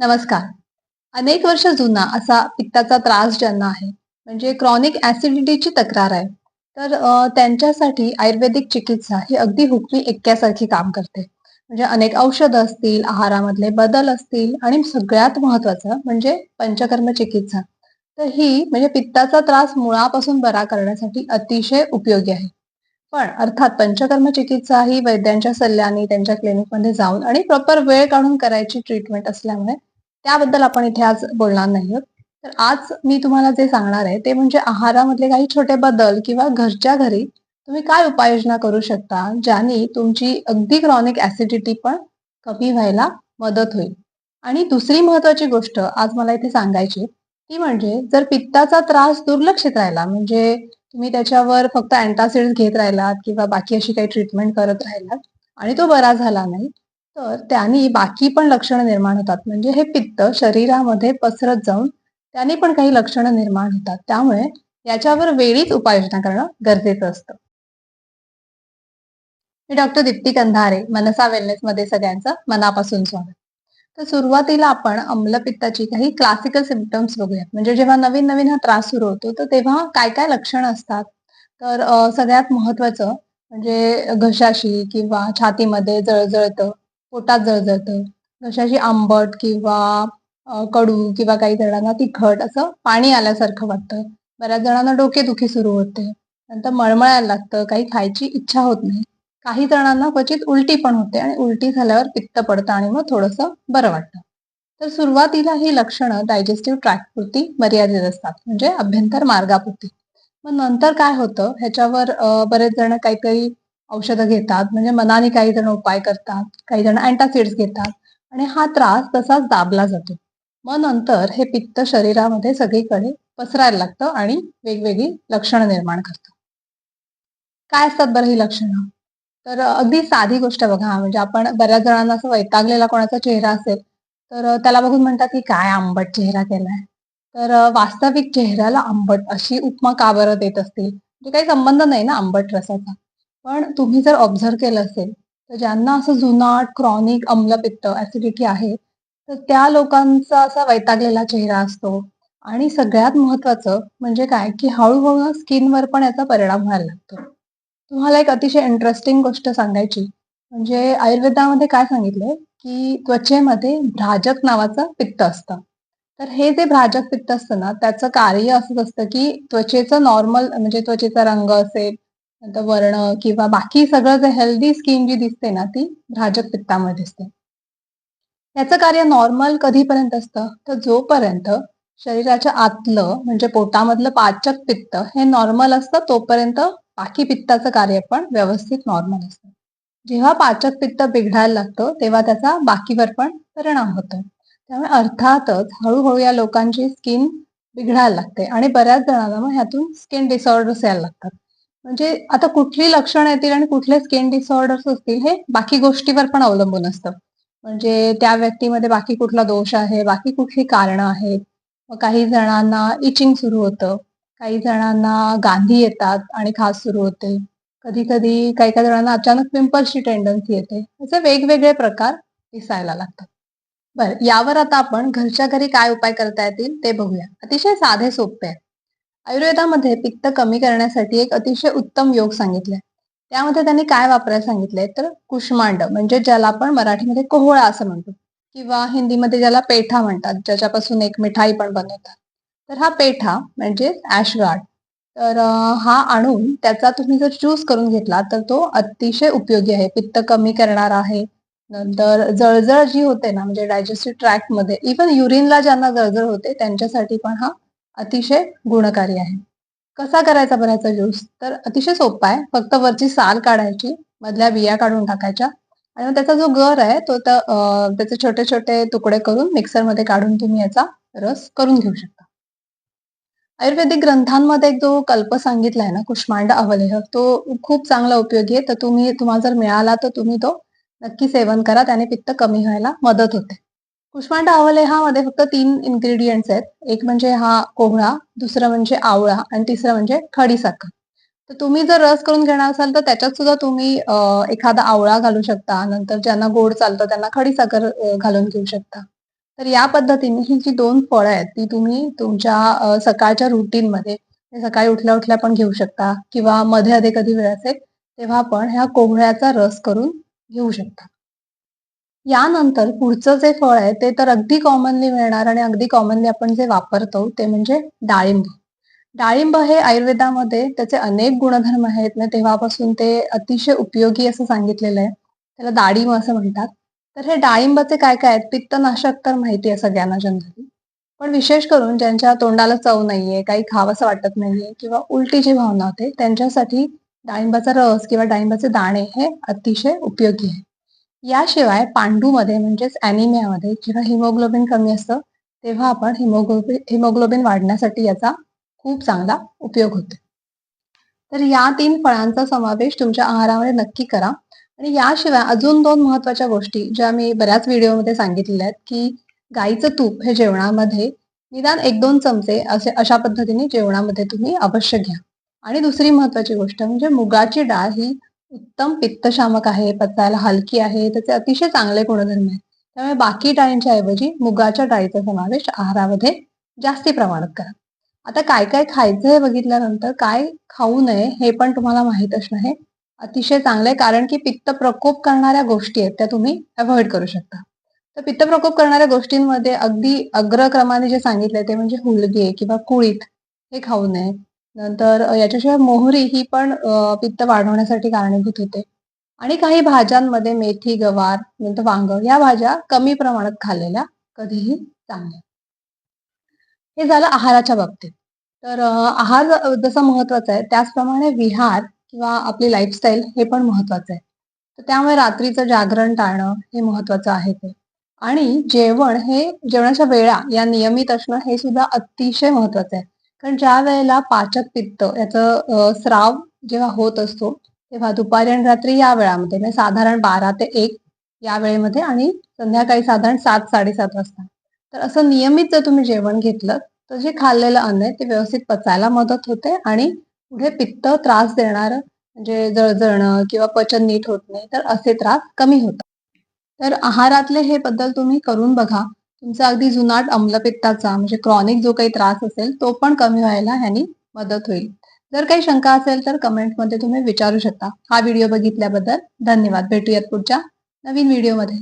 नमस्कार. अनेक वर्ष जुना असा पित्ताचा त्रास ज्यांना आहे, म्हणजे क्रॉनिक ऍसिडिटीची तक्रार आहे, तर त्यांच्यासाठी आयुर्वेदिक चिकित्सा ही अगदी हुकमी एक्क्यासारखी काम करते. म्हणजे अनेक औषधं असतील, आहारामधले बदल असतील आणि सगळ्यात महत्त्वाचं म्हणजे पंचकर्म चिकित्सा. तर ही म्हणजे पित्ताचा त्रास मुळापासून बरा करण्यासाठी अतिशय उपयोगी आहे. पण अर्थात पंचकर्म चिकित्सा ही वैद्यांच्या सल्ल्याने त्यांच्या क्लिनिकमध्ये जाऊन आणि प्रॉपर वेळ काढून करायची ट्रीटमेंट असल्यामुळे त्याबद्दल आपण इथे आज बोलणार नाही आहोत. तर आज मी तुम्हाला जे सांगणार आहे ते म्हणजे आहारामधले काही छोटे बदल किंवा घरच्या घरी तुम्ही काय उपाययोजना करू शकता ज्याने तुमची अगदी क्रॉनिक ऍसिडिटी पण कमी व्हायला मदत होईल. आणि दुसरी महत्वाची गोष्ट आज मला इथे सांगायची ती म्हणजे जर पित्ताचा त्रास दुर्लक्षित राहिला म्हणजे तुम्ही त्याच्यावर फक्त अँटासिड्स घेत राहिलात किंवा बाकी अशी काही ट्रीटमेंट करत राहिलात आणि तो बरा झाला नाही, तर त्यानी बाकी पण लक्षणं निर्माण होतात. म्हणजे हे पित्त शरीरामध्ये पसरत जाऊन त्याने पण काही लक्षणं निर्माण होतात. त्यामुळे याच्यावर वेळीच उपाययोजना करणं गरजेचं असतं. मी डॉक्टर दीप्ती कंधारे, मनसा वेलनेसमध्ये सगळ्यांचं मनापासून स्वागत. तर सुरुवातीला आपण अम्लपित्ताची काही क्लासिकल सिमटम्स बघूयात. म्हणजे जेव्हा नवीन-नवीन हा त्रास सुरू होतो, तर तेव्हा काय-काय लक्षणं असतात? तर सगळ्यात महत्वाचं म्हणजे घशाशी किंवा छातीमध्ये जळजळतं, पोटात जळजळतं, घशाशी आंबट किंवा कडू किंवा काही जणांना तिखट असं पाणी आल्यासारखं वाटतं. बऱ्याच जणांना डोकेदुखी सुरू होते. नंतर मळमळायला लागतं, काही खायची इच्छा होत नाही. काही जणांना क्वचित उलटी पण होते आणि उलटी झाल्यावर पित्त पडतं आणि मग थोडंसं बरं वाटतं. तर सुरुवातीला ही लक्षणं डायजेस्टिव्ह ट्रॅकपुरती मर्यादित असतात, म्हणजे अभ्यंतर मार्गापुरती. मग नंतर काय होतं ह्याच्यावर बरेच जण काहीतरी औषधं घेतात, म्हणजे मनाने काही जण उपाय करतात, काही जण अँटासिड्स घेतात आणि हा त्रास तसाच दाबला जातो. मग नंतर हे पित्त शरीरामध्ये सगळीकडे पसरायला लागतं आणि वेगवेगळी लक्षणं निर्माण करतं. काय असतात बरं ही लक्षणं? तर अगदी साधी गोष्ट बघा, म्हणजे आपण बऱ्याच जणांना असं वैतागलेला कोणाचा चेहरा असेल, तर त्याला बघून म्हणतात, की "काय आंबट चेहरा केलाय." तर वास्तविक चेहऱ्याला आंबट अशी उपमा का बरं देत असतील? म्हणजे काही संबंध नाही ना आंबट रसाचा. पण तुम्ही जर ऑब्झर्व्ह केलं असेल, तर ज्यांना असं जुनाट क्रॉनिक अम्लपित्त ऍसिडिटी आहे, तर त्या लोकांचा असा वैतागलेला चेहरा असतो आणि सगळ्यात महत्वाचं म्हणजे काय, की हळूहळू स्किनवर पण याचा परिणाम व्हायला लागतो. तुम्हाला एक अतिशय इंटरेस्टिंग गोष्ट सांगायची, म्हणजे आयुर्वेदामध्ये काय सांगितलंय, की त्वचेमध्ये भ्राजक नावाचं पित्त असतं. तर हे जे भ्राजक पित्त असतं ना, त्याचं कार्य असंच असतं, की त्वचेचं नॉर्मल म्हणजे त्वचेचा रंग असेल, नंतर वर्ण किंवा बाकी सगळं जे हेल्दी स्किन जी दिसते ना, ती भ्राजक पित्तामध्ये दिसते. याचं कार्य नॉर्मल कधीपर्यंत असतं? तर जोपर्यंत शरीराच्या आतलं म्हणजे पोटामधलं पाचक पित्त हे नॉर्मल असतं तोपर्यंत बाकी पित्ताचं कार्य पण व्यवस्थित नॉर्मल असतं. जेव्हा पाचक पित्त बिघडायला लागतं, तेव्हा त्याचा बाकीवर पण परिणाम होतो. त्यामुळे अर्थातच हळूहळू या लोकांची स्किन बिघडायला लागते आणि बऱ्याच जणांना मग ह्यातून स्किन डिसऑर्डर्स यायला लागतात. म्हणजे आता कुठली लक्षणं येतील आणि कुठले स्किन डिसऑर्डर्स असतील हे बाकी गोष्टीवर पण अवलंबून असतं. म्हणजे त्या व्यक्तीमध्ये बाकी कुठला दोष आहे, बाकी कुठली कारणं आहेत. मग काही जणांना इचिंग सुरू होतं, काही जणांना गांधी येतात आणि खास सुरू होते. कधी-कधी काही-काही जणांना अचानक पिंपल्सची टेंडन्सी येते. असे वेगवेगळे प्रकार दिसायला लागतात. बरं, यावर आता आपण घरच्या घरी काय उपाय करता येतील ते बघूया. अतिशय साधे सोपे आहे आयुर्वेदामध्ये पित्त कमी करण्यासाठी एक अतिशय उत्तम योग सांगितले त्यामध्ये त्यांनी काय वापरायला सांगितले तर कुष्मांड म्हणजे ज्याला आपण मराठीमध्ये कोहळा असं म्हणतो किंवा हिंदीमध्ये ज्याला पेठा म्हणतात, ज्याच्यापासून एक मिठाई पण बनवतात. तर हा पेठा म्हणजे ॲशगार्ड तर हा आणून त्याचा तुम्ही जर ज्यूस करून घेतला तर तो अतिशय उपयोगी आहे. पित्त कमी करणार आहे. नंतर जळजळ जी होते ना म्हणजे डायजेस्टिव्ह ट्रॅकमध्ये इव्हन युरिनला ज्यांना जळजळ होते त्यांच्यासाठी पण हा अतिशय गुणकारी आहे. कसा करायचा बरं याचा ज्यूस? तर अतिशय सोपा आहे. फक्त वरची साल काढायची, मधल्या बिया काढून टाकायच्या आणि मग त्याचा जो गर आहे तो त्याचे छोटे-छोटे तुकडे करून मिक्सरमध्ये काढून तुम्ही याचा रस करून घेऊ शकता. आयुर्वेदिक ग्रंथांमध्ये एक जो कल्प सांगितलाय ना, कुष्मांड अवलेह, तो खूप चांगला उपयोगी आहे. तर तुम्ही तुम्हाला जर मिळाला तर तुम्ही तो नक्की सेवन करा. त्याने पित्त कमी व्हायला मदत होते. कुष्मांड अवलेहामध्ये फक्त तीन इन्ग्रेडियंट्स आहेत. एक म्हणजे हा कोहळा, दुसरं म्हणजे आवळा आणि तिसरं म्हणजे खडीसाखर. तर तुम्ही जर रस करून घेणार असाल तर त्याच्यात सुद्धा तुम्ही एखादा आवळा घालू शकता. नंतर ज्यांना गोड चालतं त्यांना खडीसाखर घालून घेऊ शकता. तर या पद्धतीने ही जी दोन फळं आहेत ती तुम्ही तुमच्या सकाळच्या सकाळच्या रुटीनमध्ये सकाळी उठल्या उठल्या पण घेऊ शकता किंवा मध्ये अधे कधी वेळ असेल तेव्हा आपण ह्या कोहळ्याचा रस करून घेऊ शकता. यानंतर पुढचं जे फळ आहे ते तर अगदी कॉमनली मिळणार आणि अगदी कॉमनली आपण जे वापरतो ते म्हणजे डाळिंब. डाळिंब हे आयुर्वेदामध्ये त्याचे अनेक गुणधर्म आहेत ना तेव्हापासून ते अतिशय उपयोगी असं सांगितलेलं आहे. त्याला डाळिंब असं म्हणतात. तर हे डाळिंबाचे काय काय आहेत पित्तनाशक तर माहिती आहे सगळ्यांना जनरली. पण विशेष करून ज्यांच्या तोंडाला चव नाहीये, काही खावंसं वाटत नाहीये किंवा उलटीची भावना होते त्यांच्यासाठी डाळिंबाचा रस किंवा डाळिंबाचे दाणे हे अतिशय उपयोगी आहे. याशिवाय पांडूमध्ये म्हणजेच अॅनिमियामध्ये जेव्हा हिमोग्लोबिन कमी असतं तेव्हा आपण हिमोग्लोबिन हिमोग्लोबिन वाढण्यासाठी याचा खूप चांगला उपयोग होतो. तर या तीन फळांचा समावेश तुमच्या आहारामध्ये नक्की करा आणि याशिवाय अजून दोन महत्त्वाच्या गोष्टी ज्या मी बऱ्याच व्हिडिओमध्ये सांगितलेल्या आहेत की गाईचं तूप हे जेवणामध्ये निदान एक दोन चमचे असे अशा पद्धतीने जेवणामध्ये तुम्ही अवश्य घ्या. आणि दुसरी महत्वाची गोष्ट म्हणजे मुगाची डाळ ही उत्तम पित्तशामक आहे, पचायला हलकी आहे, त्याचे अतिशय चांगले गुणधर्म आहेत. त्यामुळे बाकी डाळींच्या ऐवजी मुगाच्या डाळीचा समावेश आहारामध्ये जास्ती प्रमाणात करा. आता काय काय खायचं हे बघितल्यानंतर काय खाऊ नये हे पण तुम्हाला माहीत असणं हे अतिशय चांगलं आहे कारण की पित्त प्रकोप करणाऱ्या गोष्टी आहेत त्या तुम्ही अवॉइड करू शकता. तर पित्त प्रकोप करणाऱ्या गोष्टींमध्ये अगदी अग्रक्रमाने जे सांगितलंय ते म्हणजे हुलगे किंवा कुळीत हे खाऊ नये. नंतर याच्याशिवाय मोहरी ही पण पित्त वाढवण्यासाठी कारणीभूत होते. आणि काही भाज्यांमध्ये मेथी, गवार, नंतर वांग या भाज्या कमी प्रमाणात खाल्लेल्या कधीही चांगल्या. हे झालं आहाराच्या बाबतीत. तर आहार जसा महत्त्वाचा आहे त्याचप्रमाणे विहार किंवा आपली लाईफस्टाईल हे पण महत्वाचं आहे. तर त्यामुळे रात्रीचं जागरण टाळणं हे महत्वाचं आहे ते. आणि जेवण हे जेवणाच्या वेळा या नियमित असणं हे सुद्धा अतिशय महत्वाचं आहे. कारण ज्या वेळेला पाचक पित्त याचं स्राव जेव्हा होत असतो तेव्हा दुपारी आणि रात्री या वेळामध्ये म्हणजे साधारण बारा ते एक या वेळेमध्ये आणि संध्याकाळी साधारण सात साडेसात वाजता. तर असं नियमित जर तुम्ही जेवण घेतलं तर जे खाल्लेलं अन्न आहे ते व्यवस्थित पचायला मदत होते आणि पुढे पित्त त्रास देणार म्हणजे जळजळणं किंवा पचन नीट होत नाही तर असे त्रास कमी होतात. तर आहारातले हे बदल तुम्ही करून बघा. तुमचा अगदी जुनाट अम्लपित्ताचा म्हणजे क्रॉनिक जो काही त्रास असेल तो पण कमी व्हायला ह्यानी मदत होईल. जर काही शंका असेल तर कमेंटमध्ये तुम्ही विचारू शकता. हा व्हिडिओ बघितल्याबद्दल धन्यवाद. भेटूयात पुढच्या नवीन व्हिडिओमध्ये.